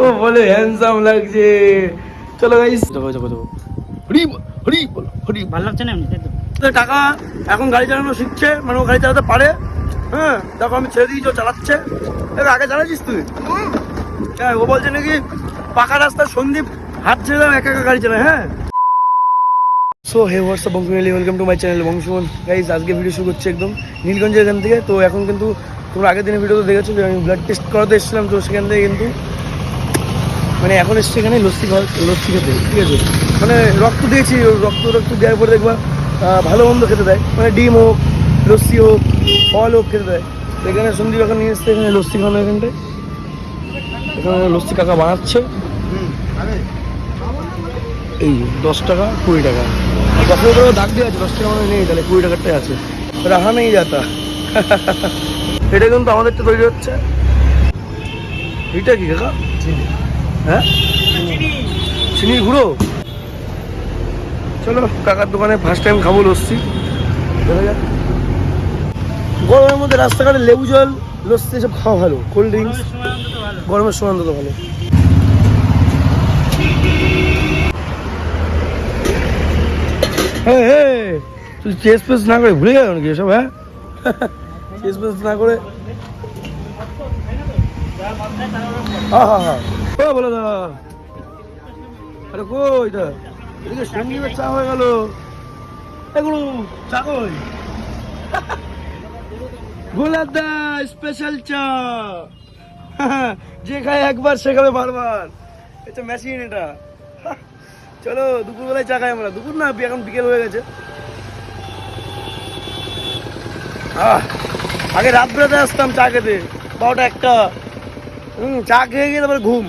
ও বলে হ্যান্ডসাম লাগছে। চলো গাইস দেখো দেখো দেখো হরি হরি বল, হরি ভালো লাগছে না এমনি? তো। টাকা এখন গাড়ি চালানো শিখছে মানে ও গাড়ি চালাতে পারে। হ্যাঁ দেখো আমি ছেড়ে দিয়েছি ও চালাচ্ছে। দেখো আগে চালাচ্ছিস তুই? হ্যাঁ ও বলছে নাকি পাকা রাস্তার সন্দীপ হাত ছেড়ে দাও একা একা গাড়ি চালায় হ্যাঁ। সো হে হোয়াটসঅ্যাপ বংশুমালি ওয়েলকাম টু মাই চ্যানেল বংশুমন গাইজ আজকে ভিডিও শুরু করছে একদম নীলগঞ্জের এখান থেকে। তো এখন কিন্তু তোমরা আগের দিনের ভিডিওতে দেখেছ যে আমি ব্লাড টেস্ট করাতে এসেছিলাম তো সেখান থেকে কিন্তু মানে এখন এসছে এখানে লস্যি লস্যি খেতে, ঠিক আছে? মানে রক্ত দিয়েছি, রক্ত রক্ত দেওয়ার পরে দেখবা ভালো মন্দ খেতে দেয়। মানে ডিম হোক, লস্যি হোক, ফল হোক খেতে দেয়। এখানে সন্দীপ এখন নিয়ে এসছে, এখানে লস্যি খাওয়ানো এখানটায়। এখানে লস্যি কাকা বানাচ্ছে। এই দশ টাকা, কুড়ি টাকা। দশের উপরে দাগ দিয়ে আছে, দশ টাকা মানে নেই, তাহলে কুড়ি টাকারটাই আছে। রাহা নেই যাতা। এটা কিন্তু আমাদেরটা তৈরি হচ্ছে। এটা কি কাকা? হ্যাঁ? চিনির গুঁড়ো? চলো কাকার দোকানে ফার্স্ট টাইম খাব লস্যি। গরমের মধ্যে রাস্তাঘাটে লেবু জল লস্যি এসব খাওয়া ভালো। কোল্ড ড্রিঙ্কস গরমের সময় অন্তত ভালো। হ্যাঁ হ্যাঁ তুই চেস পেস না করে ভুলে গেল নাকি এসব হ্যাঁ? পেস না করে কই এদিকে সঙ্গীতের চা হয়ে গেল। এগুলো চা কই? গোলাপ দা স্পেশাল চা। যে খায় একবার সে বারবার। এটা মেশিন এটা। চলো দুপুরবেলায় চা খাই আমরা। দুপুর না এখন বিকেল হয়ে গেছে। আহ, আগে রাত বেড়াতে আসতাম চা খেতে। বারোটা একটা। হুম, চা খেয়ে গিয়ে তারপরে ঘুম।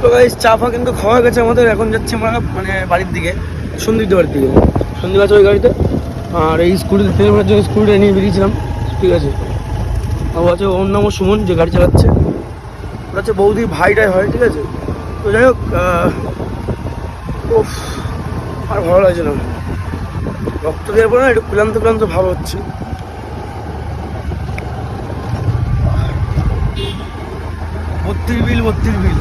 তো গাইস চা ফা কিন্তু খাওয়া গেছে আমাদের, এখন যাচ্ছে আমরা মানে বাড়ির দিকে সন্দীপ বাড়ির দিকে। সন্দীপ আছে ওই গাড়িতে। আর এই স্কুটিতে তেল জন্য স্কুটিটা নিয়ে বেরিয়েছিলাম। ঠিক আছে। ও আছে, ওর নামও সুমন, যে গাড়ি চালাচ্ছে। ওটা হচ্ছে বৌদি ভাইটাই হয়, ঠিক আছে। তো যাই হোক আর ভালো লাগছে না। রক্ত দেওয়ার পরে না, একটু ক্লান্ত ক্লান্ত ভাব হচ্ছে। বত্রিশ বিল বত্রিশ বিল।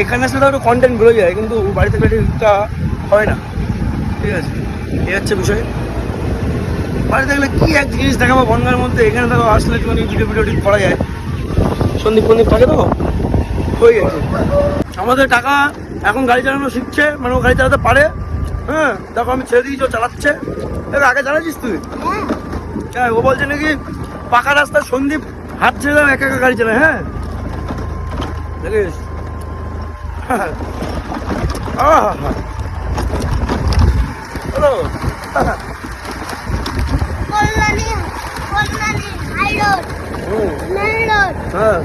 এখানে আসলে তো একটু কন্টেন্ট বেরো যায়, কিন্তু বাড়িতে পেটে হয় না। ঠিক আছে? এই হচ্ছে বিষয়। বাড়িতে গেলে কি এক জিনিস দেখাবো বনগার মধ্যে? এখানে দেখো আসলে ভিডিও ভিডিও ঠিক করা যায়। সন্দীপ ফন্দীপ থাকে তো? হয়ে গেছে। আমাদের টাকা এখন গাড়ি চালানো শিখছে মানে ও গাড়ি চালাতে পারে। হ্যাঁ দেখো আমি ছেড়ে দিয়েছি, ও চালাচ্ছে। আগে চালাচ্ছিস তুই? হ্যাঁ ও বলছে নাকি পাকা রাস্তার সন্দীপ হাত ছেড়ে দাও একা একা গাড়ি চালায় হ্যাঁ? দেখিস?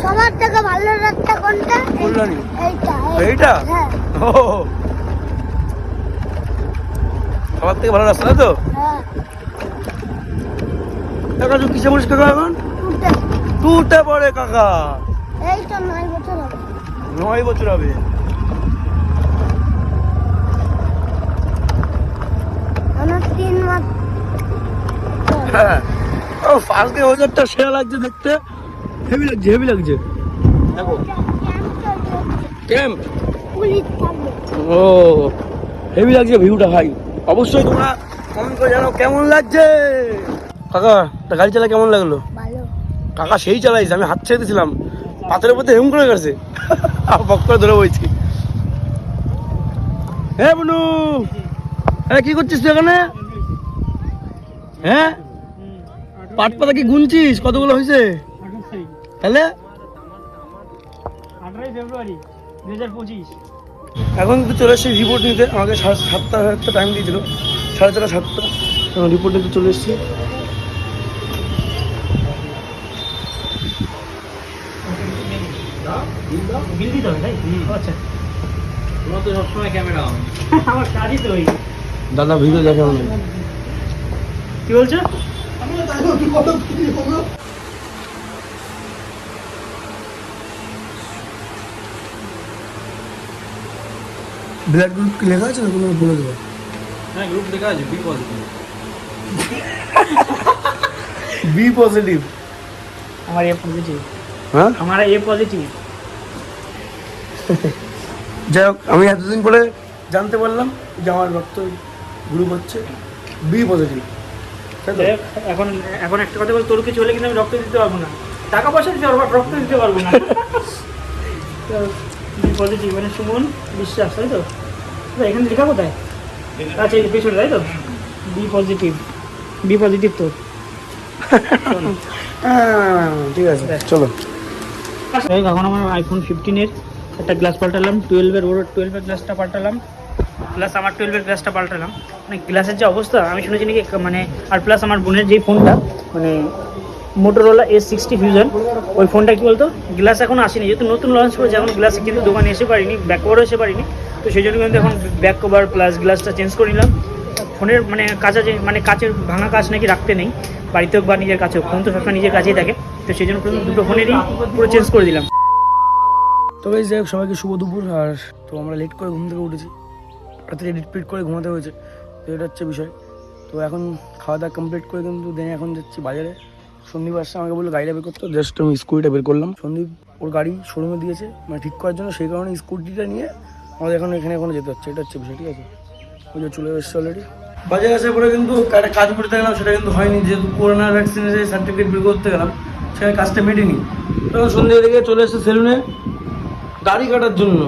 সবার থেকে ভালো রাস্তা কোনটা? কল্যাণী। এইটা এইটা ও। সবার থেকে ভালো রাস্তা তো? হ্যাঁ। কিসে বলিস কাকা এখন? টুটে পড়ে কাকা। এই তো নয় বছর হবে। নয় বছর হবে। তিন মাস হ্যাঁ। ও আজকে সেরা লাগছে দেখতে। হেভি লাগছে হেভি লাগছে। দেখো। ক্যাম্প ও হেভি লাগছে ভিউটা ভাই অবশ্যই তোমরা কমেন্ট করে জানাও কেমন লাগছে। কাকা তা গাড়ি চালা কেমন লাগল? কাকা সেই চালাইছে আমি হাত ছেড়ে দিয়েছিলাম পাথরের মধ্যে হেম করে গেছে বক করে ধরে বইছি। হ্যাঁ বনু হ্যাঁ কি করছিস তুই এখানে? হ্যাঁ পাট পাতা কি গুনছিস? কতগুলো হয়েছে তাহলে? ফেব্রুয়ারি এখন কিন্তু চলে এসেছি রিপোর্ট নিতে। আমাকে সাড়ে সাতটা একটা টাইম দিয়েছিল। সাড়ে ছটা সাতটা। রিপোর্ট নিতে চলে এসেছি। বিল আচ্ছা। তো সবসময় ক্যামেরা আমার কাজই তো ওই। দাদা ভিডিও দেখে কি বলছো? ব্ল্যাক গ্রুপ কি লেখা আছে না বলে দেবো? হ্যাঁ গ্রুপ লেখা আছে বি পজিটিভ বি পজিটিভ আমার এ পজিটিভ হ্যাঁ? আমার এ পজিটিভ যাই হোক আমি এতদিন পরে জানতে পারলাম যে আমার রক্ত গ্রুপ হচ্ছে বি পজিটিভ তো? এখন এখন একটা কথা বল তোর কিছু হলে কিন্তু আমি রক্ত দিতে পারব না। টাকা পয়সা দিতে পারব রক্ত দিতে পারব না। বি পজিটিভ মানে সুমন বিশ্বাস তাই তো? তো এখানে লেখা কোথায় আচ্ছা এই পেছনে তাই তো? বি পজিটিভ বি পজিটিভ তোর। হ্যাঁ, ঠিক আছে চলো। এই এখন আমার আইফোন ফিফটিনের একটা গ্লাস পাল্টালাম টুয়েলভের ওর টুয়েলভের গ্লাসটা পাল্টালাম প্লাস আমার টুয়েলভের গ্লাসটা পাল্টালাম। মানে গ্লাসের যে অবস্থা, আমি শুনেছি নাকি মানে আর প্লাস আমার বোনের যেই ফোনটা মানে মোটোরোলা এস সিক্সটি ফিউজন ওই ফোনটা কি বলতো গ্লাস এখন আসেনি। যেহেতু নতুন লঞ্চ করেছে, এখন গ্লাস কিন্তু দোকানে এসে পারিনি ব্যাক কভারও এসে পারিনি। তো সেই জন্য কিন্তু এখন ব্যাক কভার প্লাস গ্লাসটা চেঞ্জ করে নিলাম। ফোনের মানে কাঁচা যে মানে কাচের ভাঙা কাজ নাকি রাখতে নেই বাড়িতে হোক বা নিজের কাছে হোক, ফোন তো সবসময় নিজের কাছেই থাকে। তো সেই জন্য দুটো ফোনেরই পুরো চেঞ্জ করে দিলাম। তো এই যাই হোক সবাইকে শুভ দুপুর, আর তো আমরা লেট করে ঘুম থেকে উঠেছি। রাত্রে এডিট পিট করে ঘুমাতে হয়েছে, তো এটা হচ্ছে বিষয়। তো এখন খাওয়া দাওয়া কমপ্লিট করে কিন্তু দেন এখন যাচ্ছি বাজারে। সন্দীপ আসছে, আমাকে বলল গাড়িটা বের করতে। জাস্ট আমি স্কুটিটা বের করলাম। সন্দীপ ওর গাড়ি শোরুমে দিয়েছে মানে ঠিক করার জন্য, সেই কারণে স্কুটিটা নিয়ে আমাদের এখন এখানে এখনও যেতে হচ্ছে। এটা হচ্ছে বিষয়, ঠিক আছে? ওই যে চলে এসছে অলরেডি বাজারে আসার পরে কিন্তু একটা কাজ করতে গেলাম, সেটা কিন্তু হয়নি। যেহেতু করোনা ভ্যাকসিনের সার্টিফিকেট বের করতে গেলাম, সেখানে কাজটা মেটেনি। তখন সন্ধ্যে দিকে চলে এসছে সেলুনে দাড়ি কাটার জন্য।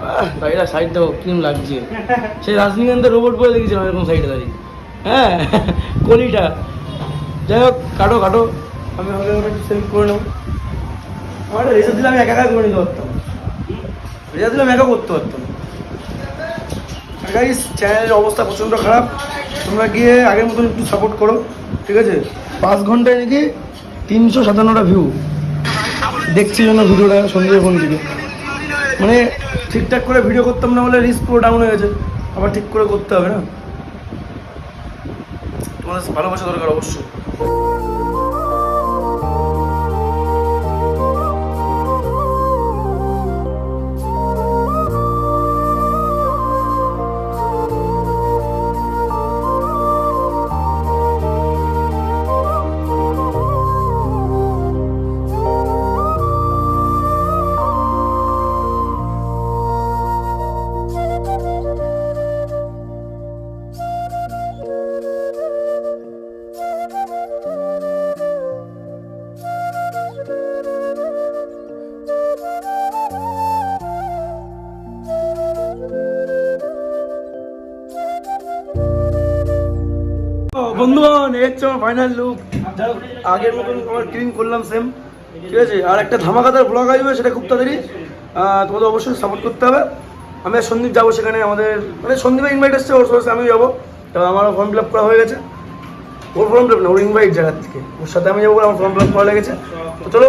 আহ, দাড়িটা সাইড দেখো কিরম লাগছে। সেই রজনীকান্তের রোবট বলে দেখেছিলাম এরকম সাইডে দাঁড়িয়ে। হ্যাঁ কলিটা। যাই হোক কাটো কাটো। আমি হলে ওটা একটু সেলফ করে নেব। আমার রেজার দিলে আমি একা একা করে নিতে পারতাম। রেজার দিলে আমি একা করতে পারতাম। গাইস চ্যানেলের অবস্থা প্রচণ্ড খারাপ। তোমরা গিয়ে আগের মতন একটু সাপোর্ট করো ঠিক আছে? পাঁচ ঘন্টায় নাকি তিনশো সাতান্নটা ভিউ দেখছি জন্য ভিডিওটা সন্ধ্যে ফোন থেকে মানে ঠিকঠাক করে ভিডিও করতাম না বলে রিস্ক পুরো ডাউন হয়ে গেছে। আবার ঠিক করে করতে হবে না? তোমাদের ভালোবাসা দরকার অবশ্যই। হচ্ছে ফাইনাল লুক আগের মতন আমার ক্লিন করলাম সেম ঠিক আছে? আর একটা ধামাকাদার ব্লগ আসবে, সেটা খুব তাড়াতাড়ি। তোমাদের অবশ্যই সাপোর্ট করতে হবে। আমি আর সন্দীপ যাব সেখানে আমাদের মানে সন্দীপের ইনভাইট আসছে ওর সঙ্গে আমিও যাব। তবে আমারও ফর্ম ফিল আপ করা হয়ে গেছে। ওর ফর্ম ফিল না, ওর ইনভাইট জায়গার থেকে। ওর সাথে আমি যাব বলে আমার ফর্ম ফিল আপ করা লেগেছে। তো চলো,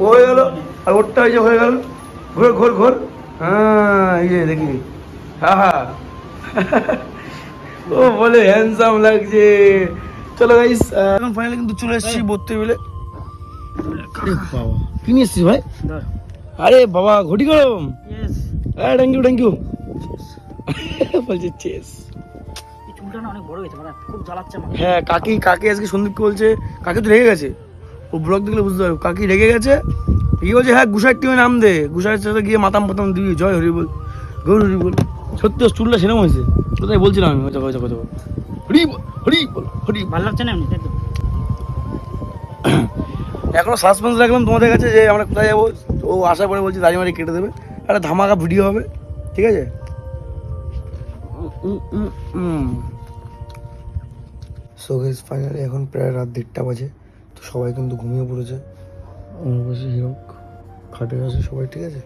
ও হয়ে গেল, আর ওরটা এই যে হয়ে গেল। ঘোর ঘোর ঘোর। হ্যাঁ এই যে দেখি। হ্যাঁ হ্যাঁ ও বলে হ্যান্ডসাম লাগছে। চলো গাইস এখন ফাইনালি কিন্তু চলে এসেছি বত্রিশ বেলে বাবা। কি নিয়ে এসছিস ভাই? আরে বাবা ঘটি গরম। হ্যাঁ থ্যাংক ইউ থ্যাংক ইউ বলছে চেস মানে হ্যাঁ কাকি কাকি আজকে সন্দীপকে বলছে কাকি তো রেগে গেছে। ও ব্লগ দেখলে বুঝতে পারবে কাকি রেগে গেছে। বলছে হ্যাঁ গুসার টিমে নাম দে। গুসার সাথে গিয়ে মাতাম পাতাম দিবি। জয় হরি বল গৌর হরি বল। সত্যি ওর চুলটা সেরকম হয়েছে। কোথায় বলছিলাম আমি? হয়তো হয়তো হয়তো হরি হরি বল হরি বল। ভালো লাগছে না এমনি তাই তো। এখনও সাসপেন্স রাখলাম তোমাদের কাছে যে আমরা কোথায় যাব। ও আশা করে বলছি দাঁড়িয়ে মারি কেটে দেবে। একটা ধামাকা ভিডিও হবে ঠিক আছে? সো গেস ফাইনালি এখন প্রায় রাত দেড়টা বাজে। তো সবাই কিন্তু ঘুমিয়ে পড়েছে। আমার পাশে হিরক খাটে আছে সবাই ঠিক আছে?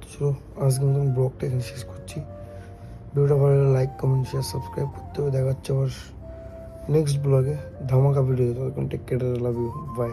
তো চলো আজকে মতন ব্লগটা এখানে শেষ করছি। ভিডিওটা ভালো লাইক কমেন্ট শেয়ার সাবস্ক্রাইব করতে হবে। দেখা হচ্ছে আবার নেক্সট ব্লগে ধামাকা ভিডিও ততক্ষণ টেক কেটে লাভ ইউ বাই